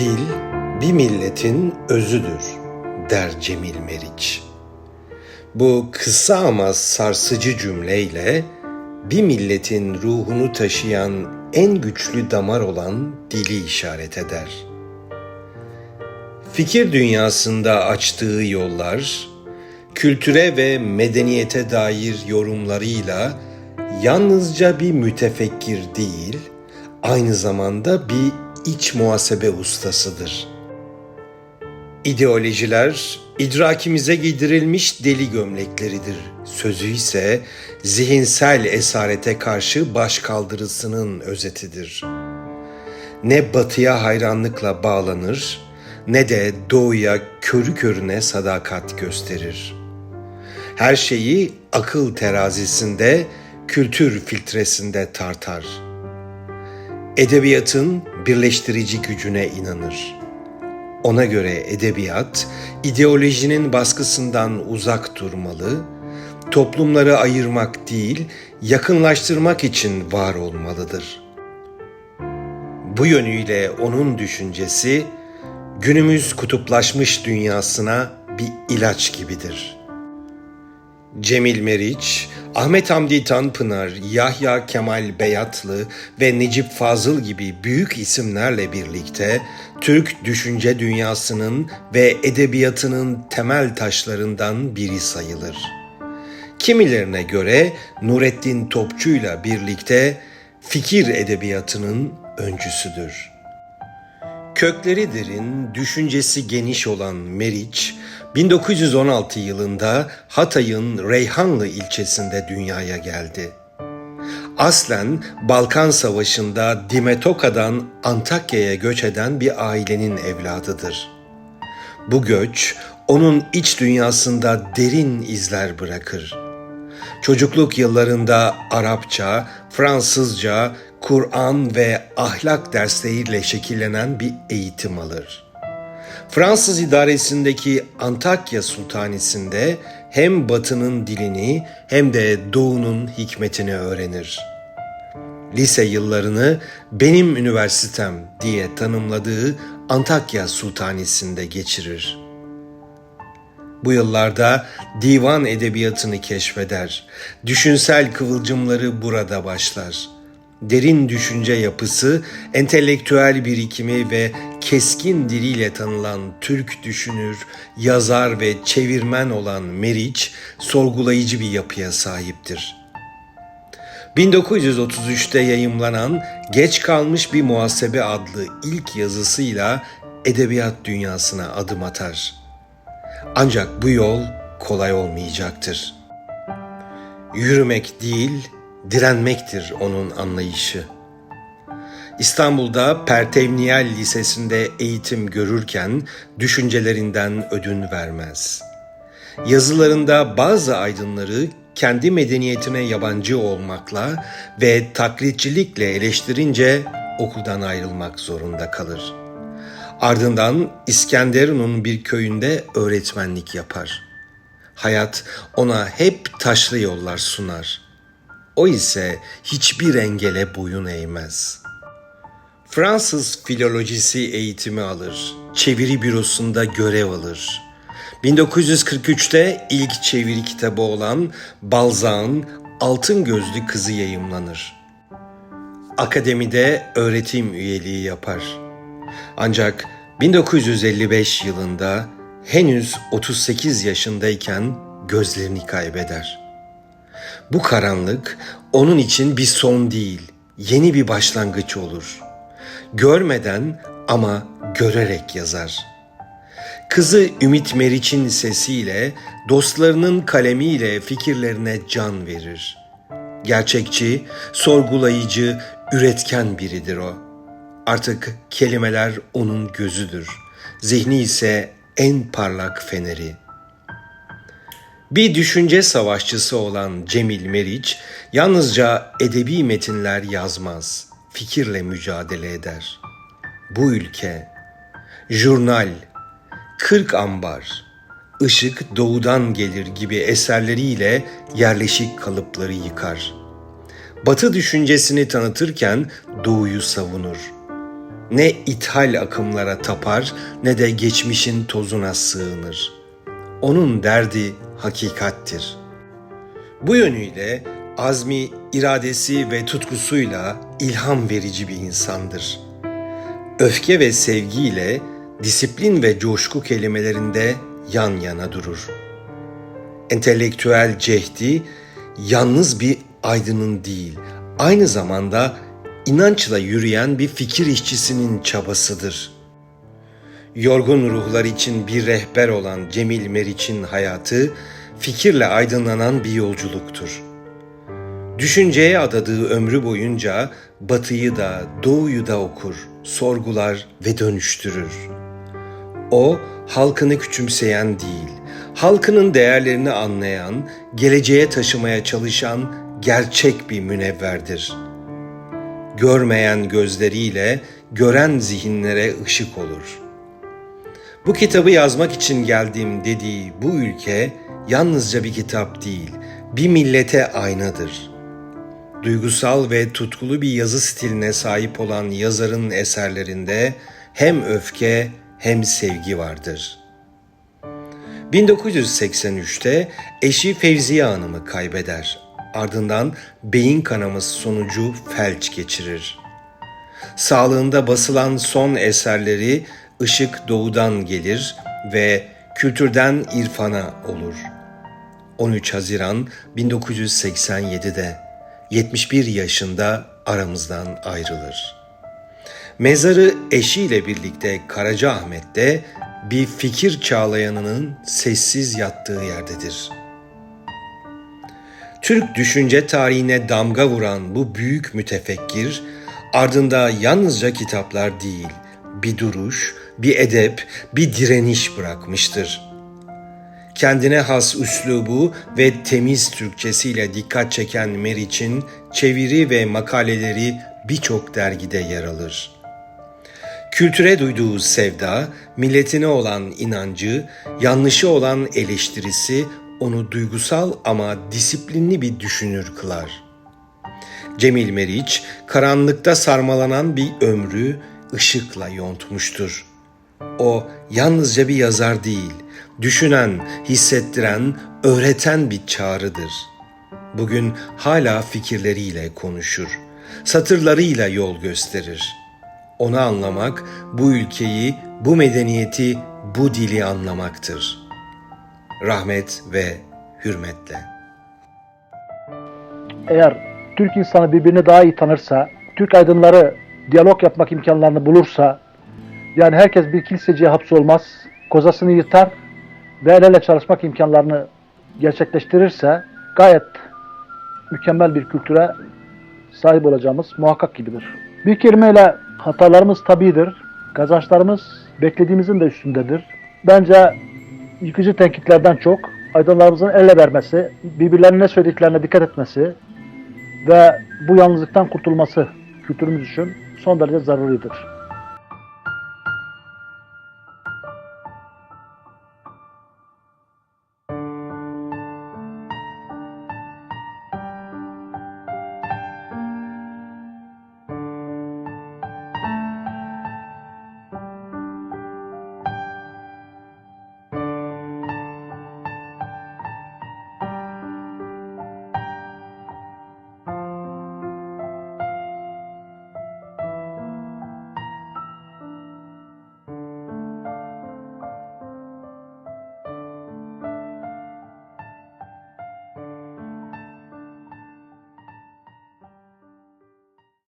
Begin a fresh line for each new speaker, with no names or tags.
Dil bir milletin özüdür der Cemil Meriç. Bu kısa ama sarsıcı cümleyle bir milletin ruhunu taşıyan en güçlü damar olan dili işaret eder. Fikir dünyasında açtığı yollar, kültüre ve medeniyete dair yorumlarıyla yalnızca bir mütefekkir değil, aynı zamanda bir iç muhasebe ustasıdır. İdeolojiler idrakimize giydirilmiş deli gömlekleridir. Sözü ise zihinsel esarete karşı başkaldırısının özetidir. Ne batıya hayranlıkla bağlanır ne de doğuya körü körüne sadakat gösterir. Her şeyi akıl terazisinde, kültür filtresinde tartar. Edebiyatın birleştirici gücüne inanır. Ona göre edebiyat ideolojinin baskısından uzak durmalı, toplumları ayırmak değil, yakınlaştırmak için var olmalıdır. Bu yönüyle onun düşüncesi günümüz kutuplaşmış dünyasına bir ilaç gibidir.'' Cemil Meriç, Ahmet Hamdi Tanpınar, Yahya Kemal Beyatlı ve Necip Fazıl gibi büyük isimlerle birlikte Türk düşünce dünyasının ve edebiyatının temel taşlarından biri sayılır. Kimilerine göre Nurettin Topçu'yla birlikte fikir edebiyatının öncüsüdür. Kökleri derin, düşüncesi geniş olan Meriç, 1916 yılında Hatay'ın Reyhanlı ilçesinde dünyaya geldi. Aslen Balkan Savaşı'nda Dimetoka'dan Antakya'ya göç eden bir ailenin evladıdır. Bu göç onun iç dünyasında derin izler bırakır. Çocukluk yıllarında Arapça, Fransızca, Kur'an ve ahlak dersleriyle şekillenen bir eğitim alır. Fransız idaresindeki Antakya Sultanisi'nde hem batının dilini hem de doğunun hikmetini öğrenir. Lise yıllarını benim üniversitem diye tanımladığı Antakya Sultanisi'nde geçirir. Bu yıllarda divan edebiyatını keşfeder. Düşünsel kıvılcımları burada başlar.'' Derin düşünce yapısı, entelektüel birikimi ve keskin diliyle tanılan Türk düşünür, yazar ve çevirmen olan Meriç, sorgulayıcı bir yapıya sahiptir. 1933'te yayımlanan Geç Kalmış Bir Muhasebe adlı ilk yazısıyla edebiyat dünyasına adım atar. Ancak bu yol kolay olmayacaktır. Yürümek değil, direnmektir onun anlayışı. İstanbul'da Pertevniyel Lisesi'nde eğitim görürken düşüncelerinden ödün vermez. Yazılarında bazı aydınları kendi medeniyetine yabancı olmakla ve taklitçilikle eleştirince okuldan ayrılmak zorunda kalır. Ardından İskenderun'un bir köyünde öğretmenlik yapar. Hayat ona hep taşlı yollar sunar.'' O ise hiçbir engele boyun eğmez. Fransız filolojisi eğitimi alır. Çeviri bürosunda görev alır. 1943'te ilk çeviri kitabı olan Balzac'ın Altın Gözlü Kızı yayımlanır. Akademide öğretim üyeliği yapar. Ancak 1955 yılında henüz 38 yaşındayken gözlerini kaybeder. Bu karanlık onun için bir son değil, yeni bir başlangıç olur. Görmeden ama görerek yazar. Kızı Ümit Meriç'in sesiyle, dostlarının kalemiyle fikirlerine can verir. Gerçekçi, sorgulayıcı, üretken biridir o. Artık kelimeler onun gözüdür. Zihni ise en parlak feneri.'' Bir düşünce savaşçısı olan Cemil Meriç yalnızca edebi metinler yazmaz, fikirle mücadele eder. Bu ülke, jurnal, kırk ambar, ışık doğudan gelir gibi eserleriyle yerleşik kalıpları yıkar. Batı düşüncesini tanıtırken doğuyu savunur. Ne ithal akımlara tapar ne de geçmişin tozuna sığınır. Onun derdi hakikattir. Bu yönüyle azmi, iradesi ve tutkusuyla ilham verici bir insandır. Öfke ve sevgiyle disiplin ve coşku kelimelerinde yan yana durur. Entelektüel cehdi yalnız bir aydının değil, aynı zamanda inançla yürüyen bir fikir işçisinin çabasıdır. Yorgun ruhlar için bir rehber olan Cemil Meriç'in hayatı fikirle aydınlanan bir yolculuktur. Düşünceye adadığı ömrü boyunca batıyı da doğuyu da okur, sorgular ve dönüştürür. O halkını küçümseyen değil, halkının değerlerini anlayan, geleceğe taşımaya çalışan gerçek bir münevverdir. Görmeyen gözleriyle gören zihinlere ışık olur. Bu kitabı yazmak için geldiğim dediği bu ülke yalnızca bir kitap değil, bir millete aynadır. Duygusal ve tutkulu bir yazı stiline sahip olan yazarın eserlerinde hem öfke hem sevgi vardır. 1983'te eşi Fevziye Hanım'ı kaybeder. Ardından beyin kanaması sonucu felç geçirir. Sağlığında basılan son eserleri Işık Doğu'dan gelir ve Kültürden İrfana olur. 13 Haziran 1987'de 71 yaşında aramızdan ayrılır. Mezarı eşiyle birlikte Karacaahmet'te bir fikir çağlayanının sessiz yattığı yerdedir. Türk düşünce tarihine damga vuran bu büyük mütefekkir ardında yalnızca kitaplar değil, bir duruş, bir edep, bir direniş bırakmıştır. Kendine has üslubu ve temiz Türkçesiyle dikkat çeken Meriç'in çeviri ve makaleleri birçok dergide yer alır. Kültüre duyduğu sevda, milletine olan inancı, yanlışı olan eleştirisi onu duygusal ama disiplinli bir düşünür kılar. Cemil Meriç, karanlıkta sarmalanan bir ömrü ışıkla yontmuştur. O yalnızca bir yazar değil, düşünen, hissettiren, öğreten bir çağrıdır. Bugün hala fikirleriyle konuşur, satırlarıyla yol gösterir. Onu anlamak, bu ülkeyi, bu medeniyeti, bu dili anlamaktır. Rahmet ve hürmetle.
Eğer Türk insanı birbirini daha iyi tanırsa, Türk aydınları diyalog yapmak imkanlarını bulursa, yani herkes bir kiliseciye hapsolmaz, kozasını yırtar ve el ele çalışmak imkanlarını gerçekleştirirse gayet mükemmel bir kültüre sahip olacağımız muhakkak gibidir. Bir kelimeyle hatalarımız tabidir, kazançlarımız beklediğimizin de üstündedir. Bence yıkıcı tenkitlerden çok aydınlarımızın el ele vermesi, birbirlerine söylediklerine dikkat etmesi ve bu yalnızlıktan kurtulması kültürümüz için son derece zaruridir.